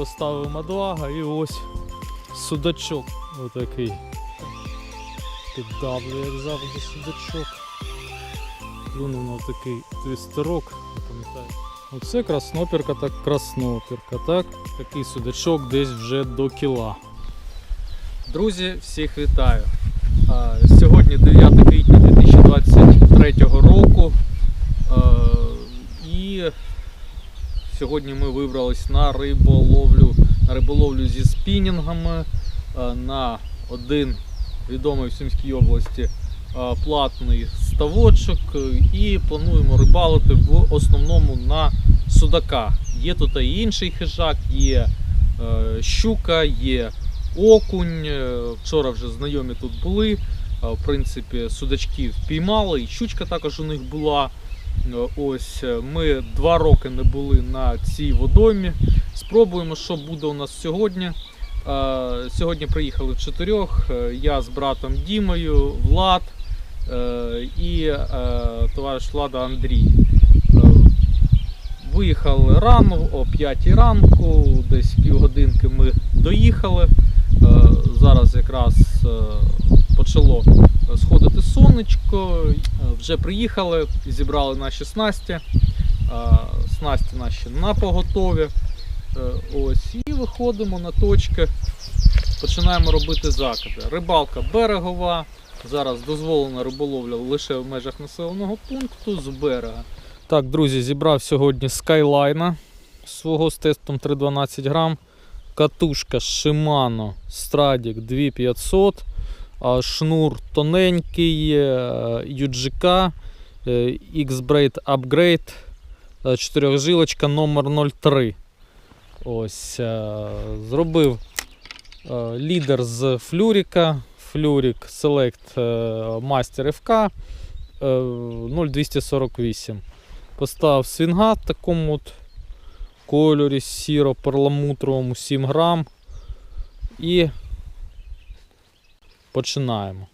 поставив мадлага і ось судачок отакий. Піддавлює, як завжди судачок. Плюнув на такий твістерок, не пам'ятаю. Оце краснопірка, так краснопірка, так? Такий судачок десь вже до кіла. Друзі, всіх вітаю! Сьогодні 9 квітня 2023 року. І сьогодні ми вибрались на риболовлю, на риболовлю зі спінінгами на один відомий в Сумській області платний ставочок і плануємо рибалити в основному на судака. Є тут і інший хижак, є е, щука, є окунь. Е, Вчора вже знайомі тут були. Е, В принципі, судачків впіймали, і щучка також у них була. Е, Ось е, ми два роки не були на цій водоймі. Спробуємо, що буде у нас сьогодні. Е, Сьогодні приїхали чотирьох. Я з братом Дімою, Влад і товариш Влада Андрій. Виїхали рано, о 5 ранку, десь півгодинки ми доїхали. Зараз якраз почало сходити сонечко. Е, Вже приїхали, зібрали наші снасті. Е, Снасті наші на поготові. Е, Ось, і виходимо на точки. Починаємо робити закиди. Рибалка берегова. Зараз дозволена риболовля лише в межах населеного пункту з берега. Так, друзі, зібрав сьогодні скайлайна свого з тестом 312 грам. Катушка Shimano Stradic 2500. Шнур тоненький UGK X-Braid Upgrade. е, Чотирьохжилочка номер 03. Ось. е, Зробив е, лідер з флюріка. Флюрік Select е, Master FK е, 0248. Поставив свінгат в такому от кольорі сіро-перламутровому 7 грам. І починаємо.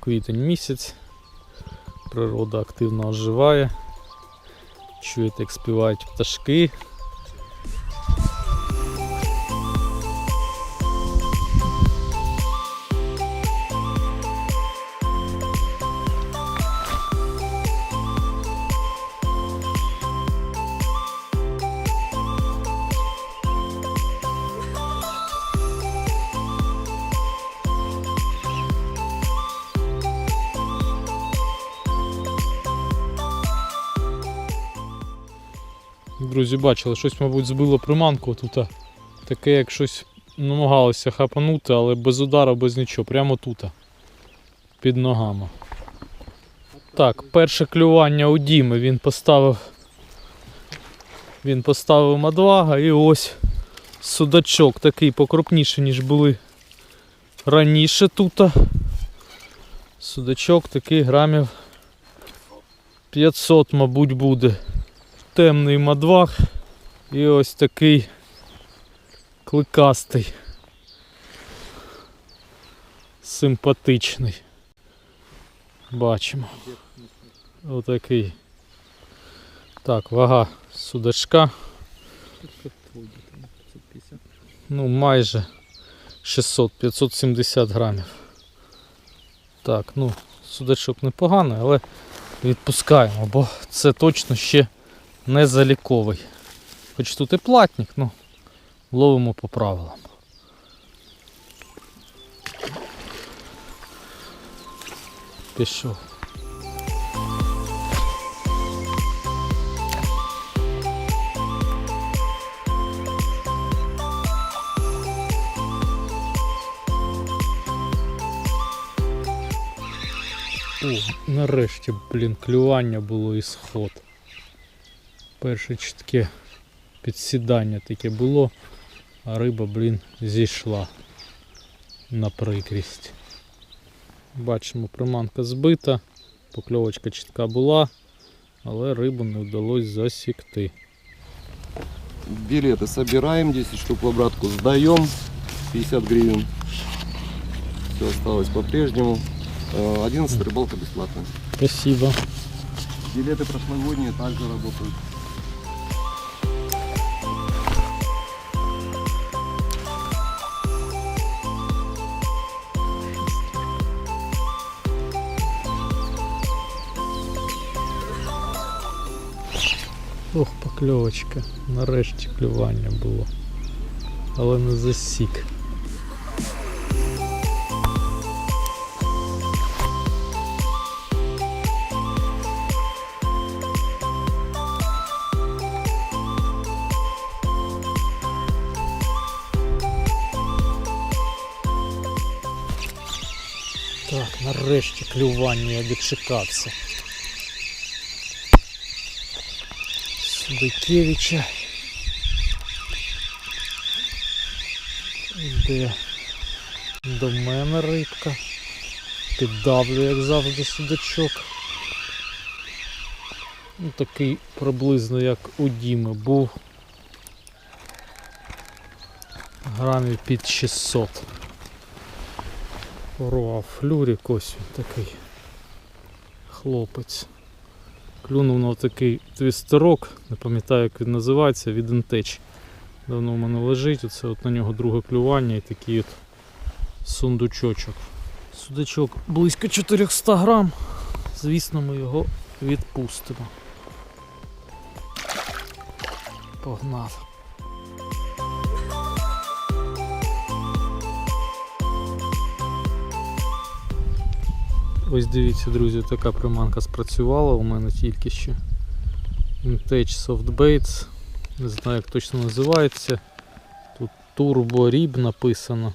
Квітень місяць. Природа активно оживає. Чуєте, як співають пташки. Друзі, бачили, щось, мабуть, збило приманку тут. Таке, як щось намагалося хапанути, але без удару, без нічого. Прямо тут. Під ногами. Так, перше клювання у Діми. Він поставив. Він поставив мадлага і ось судачок такий покрупніший, ніж були раніше тут. Судачок такий грамів 500, мабуть, буде темний мадвах і ось такий кликастий. Симпатичний. Бачимо. Отакий. Так, вага судачка. Ну, майже 600-570 грамів. Так, ну, судачок непоганий, але відпускаємо, бо це точно ще не заліковий. Хоч тут і платник, ну ловимо по правилам. Пішов. О, нарешті, блін, клювання було і сход. Перше чітке підсідання таке було, а риба, блін, зійшла на прикрість. Бачимо, приманка збита, покльовочка чітка була, але рибу не вдалося засікти. Билеты собираем, 10 штук в обратку сдаем, 50 гривен. Все осталось по-прежнему. Э, 11 рыбалка бесплатная. Спасибо. Билеты прошлогодние также работают. Покльовочка. Нарешті клювання було. Але не засік. Так, нарешті клювання я дочекався. Судакевича. Іде до мене рибка. Піддавлю, як завжди, судачок. Ну, такий приблизно як у Діми був. Грамів під 600. Порвав флюрик, ось він такий хлопець. Клюнув на такий твістерок, не пам'ятаю як він називається, від Інтеч. Давно в мене лежить, оце от на нього друге клювання і такий от сундучочок. Судачок близько 400 грам. Звісно, ми його відпустимо. Погнав. Ось дивіться, друзі, така приманка спрацювала у мене тільки що. Intech Soft Baits. Не знаю, як точно називається. Тут Turbo Rib написано.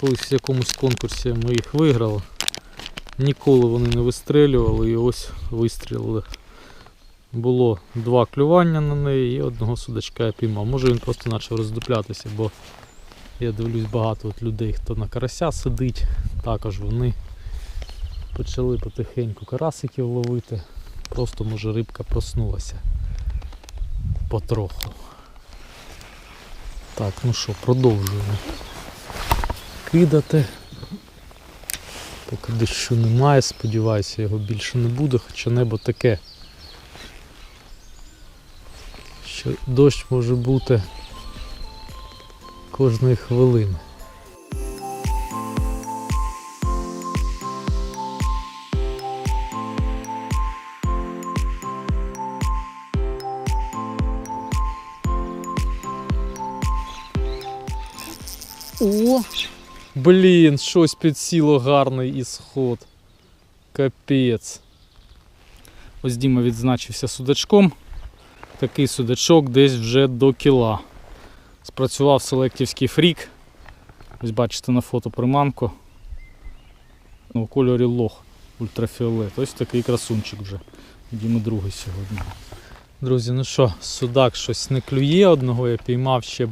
Колись в якомусь конкурсі ми їх виграли. Ніколи вони не вистрелювали і ось вистрілили. Було два клювання на неї і одного судачка я піймав. Може він просто почав роздуплятися, бо я дивлюсь багато от людей, хто на карася сидить, також вони почали потихеньку карасиків ловити. Просто може рибка проснулася потроху. Так, ну що, продовжуємо кидати. Поки дощу немає, сподіваюся, його більше не буде, хоча небо таке. Що дощ може бути кожної хвилини. О! Блін, щось підсіло гарний ісход. Капець. Ось Діма відзначився судачком. Такий судачок десь вже до кіла. Спрацював селектівський фрік. Ось бачите на фото приманку. Ну, у кольорі лох ультрафіолет. Ось такий красунчик вже. Діми другий сьогодні. Друзі, ну що, судак щось не клює. Одного я піймав, ще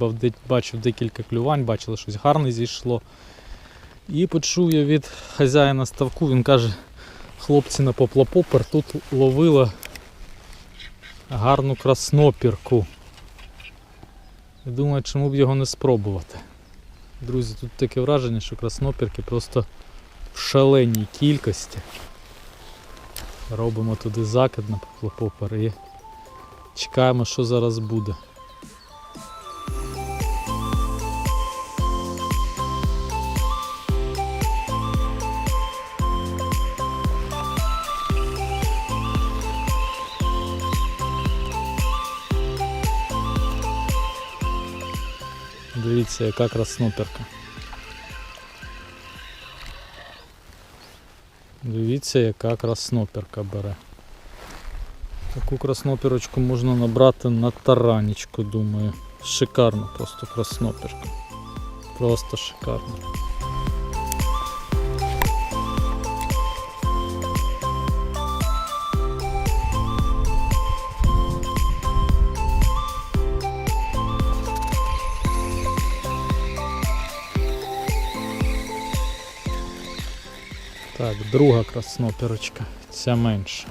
бачив декілька клювань, бачили, щось гарне зійшло. І почув я від хазяїна ставку, він каже, хлопці на поплапопер тут ловили гарну краснопірку. Думаю, чому б його не спробувати. Друзі, тут таке враження, що краснопірки просто в шаленій кількості. Робимо туди закид на поплапопер і чекаємо, що зараз буде. Дивіться, яка красноперка. Дивіться, яка красноперка бере. Таку красноперочку можна набрати на таранічку, думаю. Шикарно просто красноперка. Просто шикарно. Так, друга красноперочка, ця менша.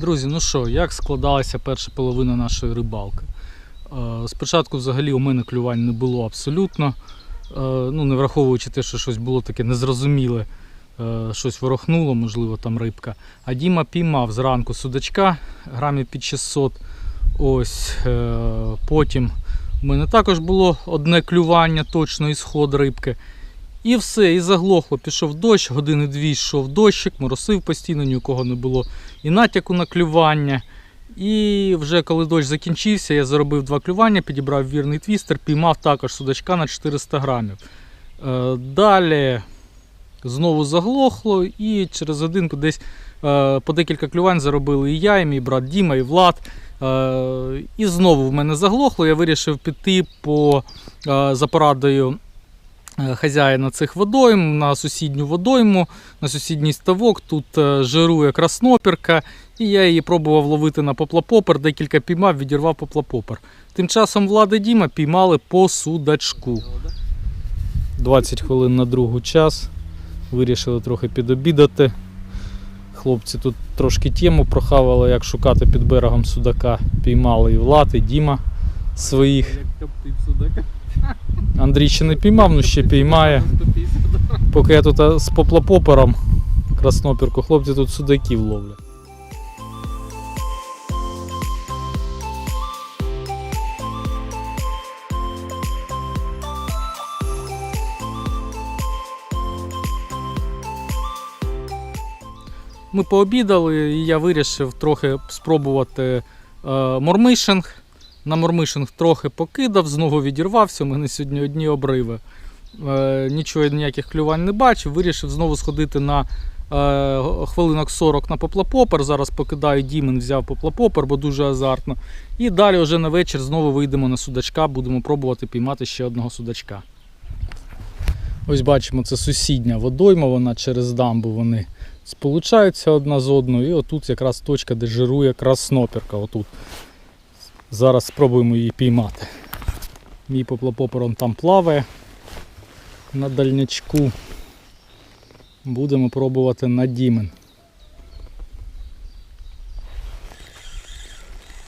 Друзі, ну що, як складалася перша половина нашої рибалки? Е, Спочатку взагалі у мене клювань не було абсолютно. Е, Ну, не враховуючи те, що щось було таке незрозуміле, е, щось ворохнуло, можливо, там рибка. А Діма піймав зранку судачка грамів під 600. Ось потім у мене також було одне клювання, точно і сход рибки. І все, і заглохло. Пішов дощ, години дві йшов дощик, моросив постійно, ні у кого не було і натяку на клювання. І вже коли дощ закінчився, я заробив два клювання, підібрав вірний твістер, піймав також судачка на 400 грамів. Е, Далі знову заглохло, і через годинку десь е, по декілька клювань заробили і я, і мій брат Діма, і Влад. Е, І знову в мене заглохло. Я вирішив піти по, за порадою хазяїна цих водойм на сусідню водойму, на сусідній ставок. Тут е, жирує краснопірка, і я її пробував ловити на поплапопер, декілька піймав, відірвав поплапопер. Тим часом Влада і Діма піймали по судачку. 20 хвилин на другу час. Вирішили трохи підобідати. Хлопці тут трошки тему прохавали, як шукати під берегом судака. Піймали і Влад, і Діма своїх. Як коптив судака. Андрій ще не піймав, ну ще піймає. Поки я тут з поплапопером краснопірку, хлопці тут судаків ловлять. Ми пообідали, і я вирішив трохи спробувати е, мормишинг. На мормишинг трохи покидав, знову відірвався. У мене сьогодні одні обриви. Е, нічого ніяких клювань не бачив. Вирішив знову сходити на е, хвилинок 40 на поплапопер. Зараз покидаю Дімен, взяв поплапопер, бо дуже азартно. І далі вже на вечір знову вийдемо на судачка, будемо пробувати піймати ще одного судачка. Ось бачимо, це сусідня водойма, вона через дамбу вони сполучаються одна з одною. І отут якраз точка, де жирує краснопірка. Отут. Зараз спробуємо її піймати. Мій поплапопер он там плаває на дальнячку. Будемо пробувати на дімен.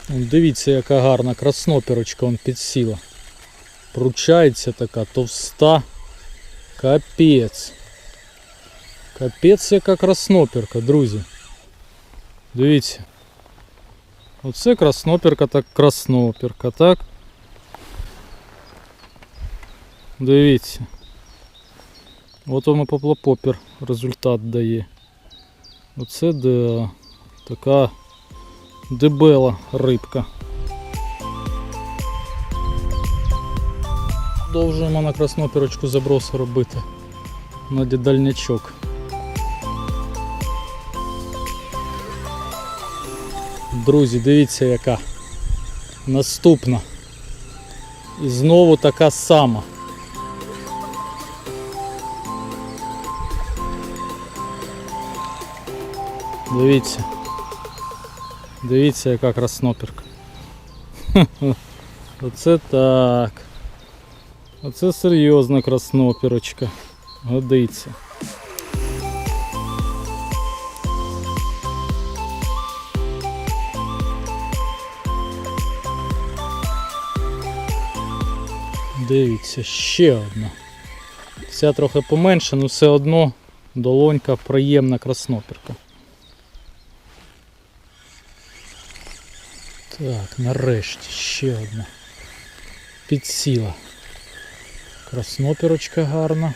Дивіться, яка гарна краснопірочка он підсіла. Пручається така товста. Капець. Капець яка краснопірка, друзі. Дивіться. Оце краснопірка, так краснопірка, так? Дивіться. От вам і поплапопір результат дає. Оце да, така дебела рибка. Продовжуємо на краснопірочку заброси робити на дальнячок. Друзі, дивіться яка. Наступна. І знову така сама. Дивіться. Дивіться, яка краснопірка. Оце так. Оце серйозна краснопірочка. Годиться. Дивіться, ще одна. Ця трохи поменше, але все одно долонька приємна краснопірка. Так, нарешті ще одна. Підсіла. Краснопірочка гарна.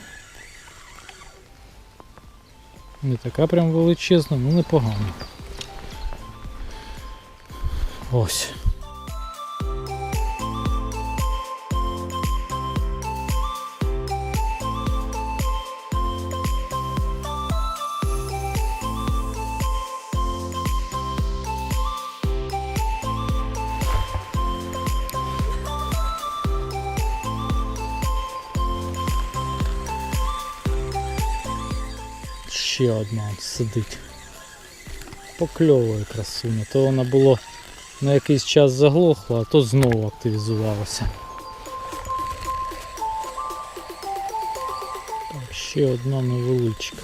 Не така прям величезна, ну непогана. Ось. Ще одна сидить. Покльовує красуня. То вона було на якийсь час заглохла, а то знову активізувалася. Так, ще одна невеличка.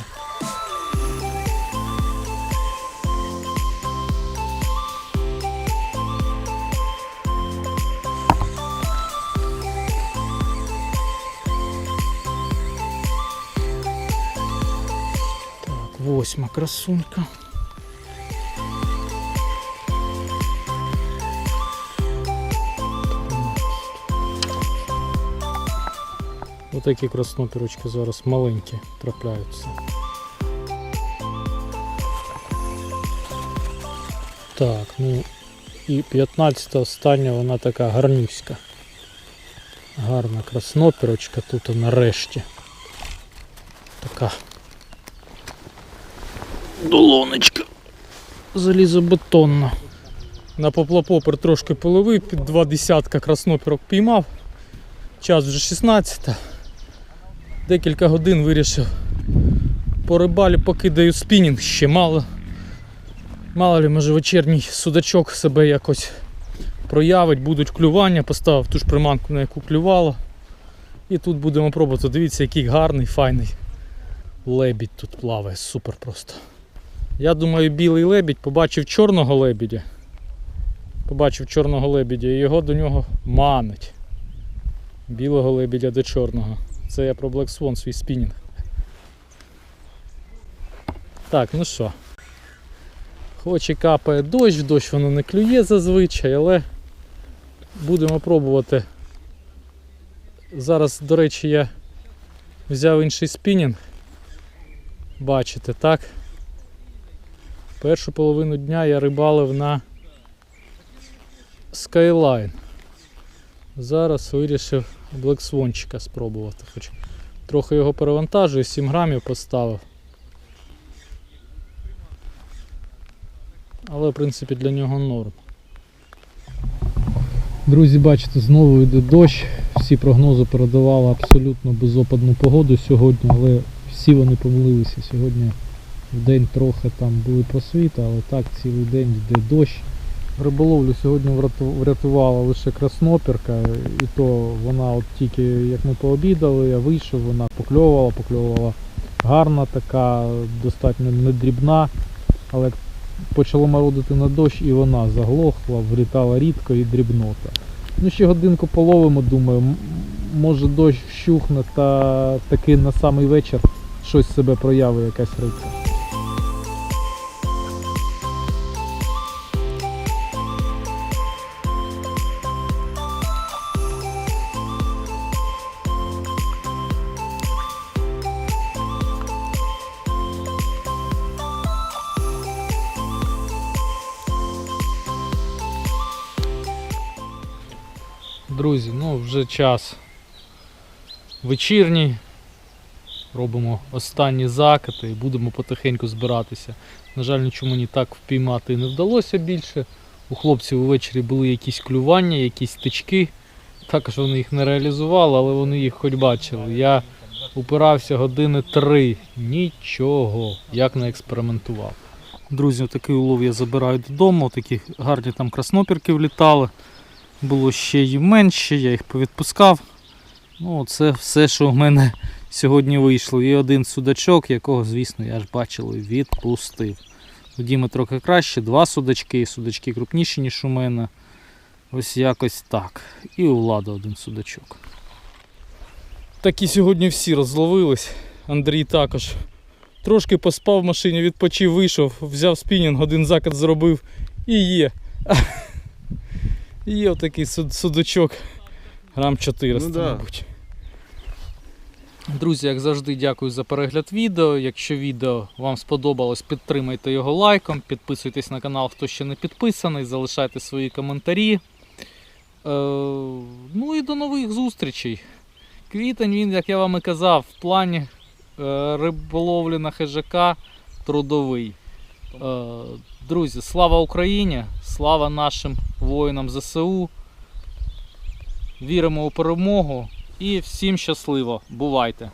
Восьма красунька. Отакі краснопірочки зараз маленькі трапляються. Так, ну І 15 остання вона така гарнюська. Гарна краснопірочка тут нарешті. Така долонечка залізобетонна. На поплапопер трошки половив, під два десятка краснопірок піймав. Час вже 16. Декілька годин вирішив по рибалі покидаю спінінг ще мало. Мало ли, може вечірній судачок себе якось проявить, будуть клювання, поставив ту ж приманку, на яку клювало. І тут будемо пробувати. Дивіться, який гарний, файний лебідь тут плаває, супер просто. Я думаю, білий лебідь побачив чорного лебідя. Побачив чорного лебідя і його до нього манить. Білого лебідя до чорного. Це я про Black Swan свій спінінг. Так, ну що. Хоч і капає дощ, дощ воно не клює зазвичай, але будемо пробувати. Зараз, до речі, я взяв інший спінінг. Бачите, так? Першу половину дня я рибалив на Skyline. Зараз вирішив Swanчика спробувати. Хоч трохи його перевантажую, 7 грамів поставив. Але в принципі для нього норм. Друзі, бачите, знову йде дощ. Всі прогнози передавали абсолютно безопадну погоду сьогодні, але всі вони помилилися. Сьогодні в день трохи там були просвіти, але так цілий день йде дощ. Риболовлю сьогодні врятувала лише краснопірка, і то вона от тільки як ми пообідали, я вийшов, вона покльовувала, покльовувала гарна така, достатньо недрібна, але почало мородити на дощ і вона заглохла, влітала рідко і дрібнота. Ну ще годинку половимо, думаю, може дощ вщухне та таки на самий вечір щось себе проявить якась рибка. Друзі, ну вже час вечірній. Робимо останні закати і будемо потихеньку збиратися. На жаль, нічого мені так впіймати не вдалося більше. У хлопців увечері були якісь клювання, якісь тички. Також вони їх не реалізували, але вони їх хоч бачили. Я упирався години три. Нічого, як не експериментував. Друзі, такий улов я забираю додому. Такі гарні там краснопірки влітали. Було ще й менше, я їх повідпускав. Ну, це все, що в мене сьогодні вийшло. І один судачок, якого, звісно, я ж бачили, відпустив. У Діми трохи краще, два судачки, судачки крупніші, ніж у мене. Ось якось так. І у Влада один судачок. Так і сьогодні всі розловились. Андрій також. Трошки поспав в машині, відпочив, вийшов, взяв спінінг, один закат зробив і є. Є отакий суд- судочок. Грам 400, Ну да. мабуть. Друзі, як завжди, дякую за перегляд відео. Якщо відео вам сподобалось, підтримайте його лайком, підписуйтесь на канал, хто ще не підписаний, залишайте свої коментарі. Е, ну і до нових зустрічей. Квітень він, як я вам і казав, в плані е, риболовлі на хижака трудовий. Е, друзі, слава Україні! Слава нашим воїнам ЗСУ. Віримо у перемогу і всім щасливо. Бувайте!